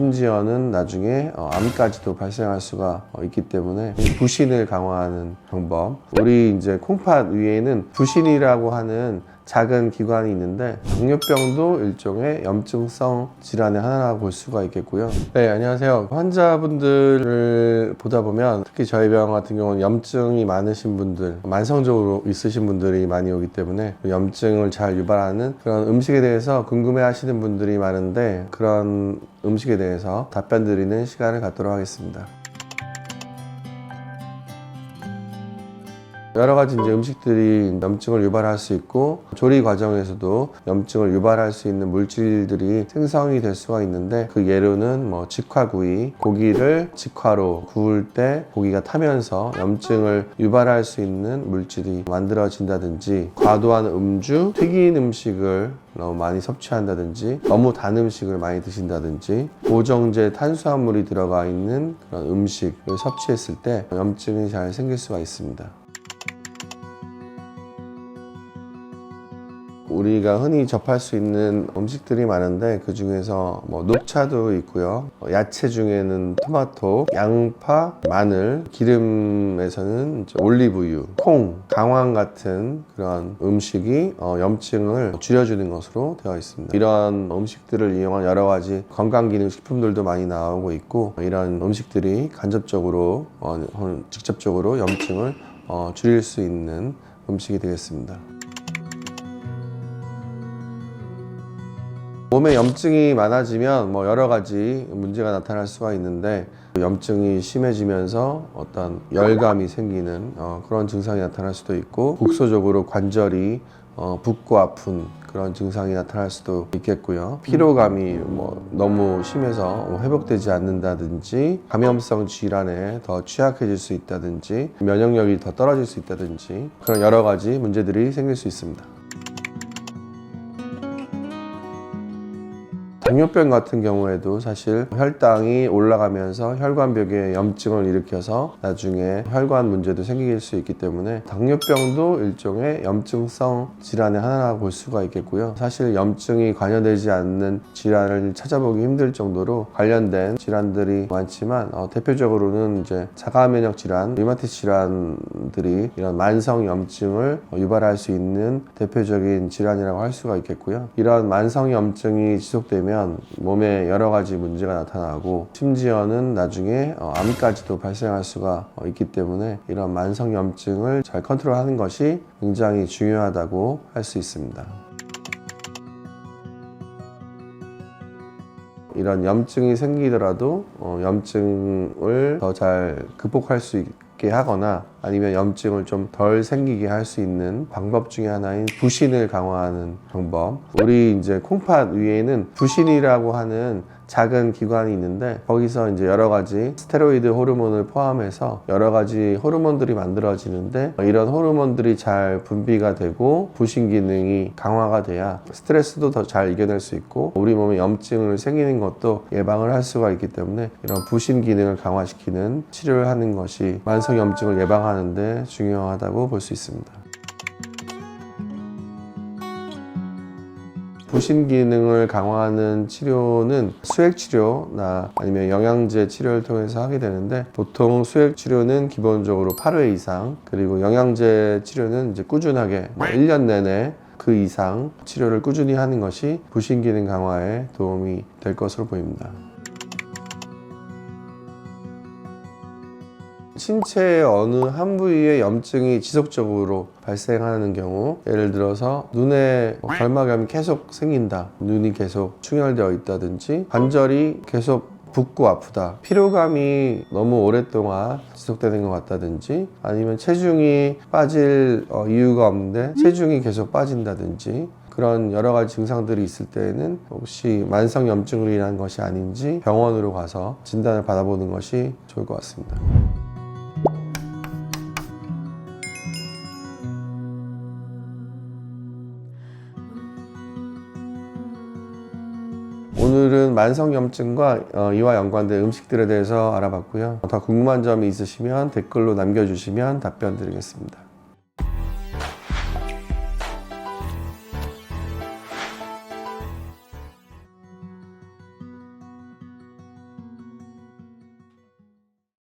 심지어는 나중에 어, 암까지도 발생할 수가 어, 있기 때문에 부신을 강화하는 방법. 우리 이제 콩팥 위에는 부신이라고 하는 작은 기관이 있는데 당뇨병도 일종의 염증성 질환의 하나라고 볼 수가 있겠고요. 네, 안녕하세요. 환자분들을 보다 보면 특히 저희 병원 같은 경우는 염증이 많으신 분들, 만성적으로 있으신 분들이 많이 오기 때문에 염증을 잘 유발하는 그런 음식에 대해서 궁금해 하시는 분들이 많은데 그런 음식에 대해서 답변 드리는 시간을 갖도록 하겠습니다. 여러 가지 이제 음식들이 염증을 유발할 수 있고 조리 과정에서도 염증을 유발할 수 있는 물질들이 생성이 될 수가 있는데 그 예로는 뭐 직화구이 고기를 직화로 구울 때 고기가 타면서 염증을 유발할 수 있는 물질이 만들어진다든지 과도한 음주 튀긴 음식을 너무 많이 섭취한다든지 너무 단 음식을 많이 드신다든지 고정제 탄수화물이 들어가 있는 그런 음식을 섭취했을 때 염증이 잘 생길 수가 있습니다. 우리가 흔히 접할 수 있는 음식들이 많은데 그 중에서 뭐 녹차도 있고요. 어, 야채 중에는 토마토, 양파, 마늘, 기름에서는 올리브유, 콩, 강황 같은 그런 음식이 어, 염증을 줄여주는 것으로 되어 있습니다. 이런 음식들을 이용한 여러 가지 건강기능식품들도 많이 나오고 있고 이런 음식들이 간접적으로 어, 직접적으로 염증을 어, 줄일 수 있는 음식이 되겠습니다. 몸에 염증이 많아지면 뭐 여러 가지 문제가 나타날 수가 있는데 염증이 심해지면서 어떤 열감이 생기는 어, 그런 증상이 나타날 수도 있고 국소적으로 관절이 어, 붓고 아픈 그런 증상이 나타날 수도 있겠고요. 피로감이 뭐 너무 심해서 뭐 회복되지 않는다든지 감염성 질환에 더 취약해질 수 있다든지 면역력이 더 떨어질 수 있다든지 그런 여러 가지 문제들이 생길 수 있습니다. 당뇨병 같은 경우에도 사실 혈당이 올라가면서 혈관벽에 염증을 일으켜서 나중에 혈관 문제도 생길 수 있기 때문에 당뇨병도 일종의 염증성 질환의 하나라고 볼 수가 있겠고요. 사실 염증이 관여되지 않는 질환을 찾아보기 힘들 정도로 관련된 질환들이 많지만 어, 대표적으로는 이제 자가 면역 질환, 리마티스 질환들이 이런 만성 염증을 유발할 수 있는 대표적인 질환이라고 할 수가 있겠고요. 이런 만성 염증이 지속되면 몸에 여러 가지 문제가 나타나고 심지어는 나중에 어, 암까지도 발생할 수가 어, 있기 때문에 이런 만성 염증을 잘 컨트롤하는 것이 굉장히 중요하다고 할 수 있습니다. 이런 염증이 생기더라도 어, 염증을 더 잘 극복할 수 있게 하거나 아니면 염증을 좀 덜 생기게 할 수 있는 방법 중에 하나인 부신을 강화하는 방법. 우리 이제 콩팥 위에는 부신이라고 하는 작은 기관이 있는데 거기서 이제 여러 가지 스테로이드 호르몬을 포함해서 여러 가지 호르몬들이 만들어지는데 이런 호르몬들이 잘 분비가 되고 부신 기능이 강화가 돼야 스트레스도 더 잘 이겨낼 수 있고 우리 몸에 염증을 생기는 것도 예방을 할 수가 있기 때문에 이런 부신 기능을 강화시키는 치료를 하는 것이 만성 염증을 예방하는 데 중요하다고 볼 수 있습니다. 부신 기능을 강화하는 치료는 수액 치료나 아니면 영양제 치료를 통해서 하게 되는데 보통 수액 치료는 기본적으로 8회 이상 그리고 영양제 치료는 이제 꾸준하게 1년 내내 그 이상 치료를 꾸준히 하는 것이 부신 기능 강화에 도움이 될 것으로 보입니다. 신체의 어느 한 부위에 염증이 지속적으로 발생하는 경우 예를 들어서 눈에 뭐 결막염이 계속 생긴다 눈이 계속 충혈되어 있다든지 관절이 계속 붓고 아프다 피로감이 너무 오랫동안 지속되는 것 같다든지 아니면 체중이 빠질 어, 이유가 없는데 체중이 계속 빠진다든지 그런 여러 가지 증상들이 있을 때에는 혹시 만성 염증으로 인한 것이 아닌지 병원으로 가서 진단을 받아보는 것이 좋을 것 같습니다. 오늘은 만성염증과 어, 이와 연관된 음식들에 대해서 알아봤고요. 더 궁금한 점이 있으시면 댓글로 남겨주시면 답변 드리겠습니다.